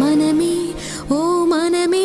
மனமே ஓ மனமே